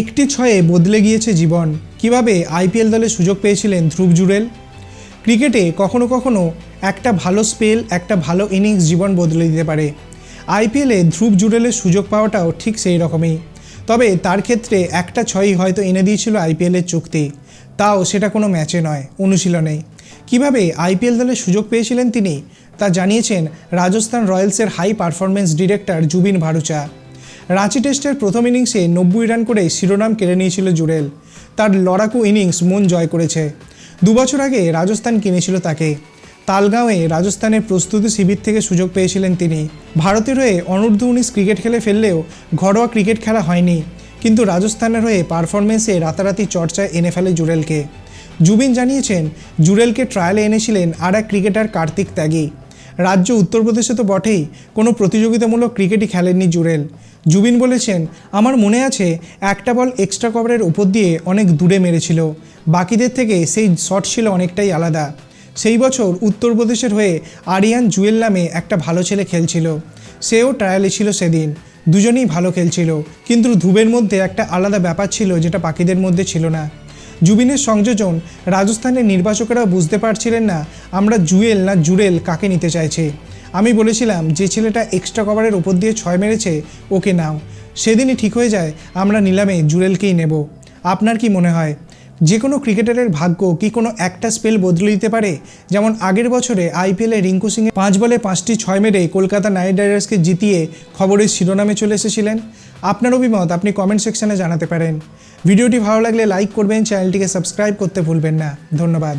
একটি ছয়ে বদলে গিয়েছে জীবন। কীভাবে আইপিএল দলে সুযোগ পেয়েছিলেন ধ্রুব জুরেল ক্রিকেটে কখনো কখনো একটা ভালো স্পেল, একটা ভালো ইনিংস জীবন বদলে দিতে পারে। আইপিএলে ধ্রুব জুরেলের সুযোগ পাওয়াটাও ঠিক সেই রকমই। তবে তার ক্ষেত্রে একটা ছয়ই হয়তো এনে দিয়েছিল আইপিএলের চুক্তি। তাও সেটা কোনো ম্যাচে নয়, অনুশীলনেই। কীভাবে আইপিএল দলে সুযোগ পেয়েছিলেন তিনি? তা জানিয়েছেন Rajasthan রয়্যালসের high performance director Zubin Bharucha. Ranchi টেস্টের প্রথম ইনিংসে নব্বই রান করে শিরোনাম কেড়ে নিয়েছিল জুরেল। তার লড়াকু ইনিংস মন জয় করেছে। দুবছর আগে রাজস্থান কিনেছিল তাকে। তালগাঁওয়ে রাজস্থানের প্রস্তুতি শিবির থেকে সুযোগ পেয়েছিলেন তিনি। ভারতের হয়ে অনূর্ধ্ব উনিশ ক্রিকেট খেলে ফেললেও ঘরোয়া ক্রিকেট খেলা হয়নি। কিন্তু রাজস্থানের হয়ে পারফরমেন্সে রাতারাতি চর্চায় এনে ফেলে জুরেলকে। জুবিন জানিয়েছেন, জুরেলকে ট্রায়ালে এনেছিলেন আর এক ক্রিকেটার কার্তিক ত্যাগী। রাজ্য উত্তরপ্রদেশে তো বটেই, কোনো প্রতিযোগিতামূলক ক্রিকেটই খেলেননি জুরেল। জুবিন বলেছেন, আমার মনে আছে, একটা বল এক্সট্রা কভারের উপর দিয়ে অনেক দূরে মেরেছিল। বাকিদের থেকে সেই শট ছিল অনেকটাই আলাদা। সেই বছর উত্তরপ্রদেশের হয়ে আরিয়ান জুয়েল নামে একটা ভালো ছেলে খেলছিল। সেও ট্রায়ালে ছিল সেদিন। দুজনেই ভালো খেলছিল, কিন্তু ধুবের মধ্যে একটা আলাদা ব্যাপার ছিল যেটা বাকিদের মধ্যে ছিল না। জুবিনের সংযোজন রাজস্থানের নির্বাচকেরাও বুঝতে পারছিলেন না, আমরা জুয়েল না জুরেল কাকে নিতে চাইছে। আমি বলেছিলাম, যে ছেলেটা এক্সট্রা কভারের ওপর দিয়ে ছয় মেরেছে, ওকে নাও। সেদিনই ঠিক হয়ে যায়, আমরা নিলামে জুরেলকেই নেব। আপনার কি মনে হয়? যে কোনো ক্রিকেটারের ভাগ্য কি কোনো একটা স্পেল বদলে দিতে পারে? যেমন আগের বছরে আইপিএলে রিঙ্কু সিংয়ে পাঁচ বলে পাঁচটি ছয় মেরে কলকাতা নাইট রাইডার্সকে জিতিয়ে খবরের শিরোনামে চলে এসেছিলেন। আপনার অভিমত আপনি কমেন্ট সেকশনে জানাতে পারেন। ভিডিওটি ভালো লাগলে লাইক করবেন চ্যানেলটিকে সাবস্ক্রাইব করতে ভুলবেন না। ধন্যবাদ।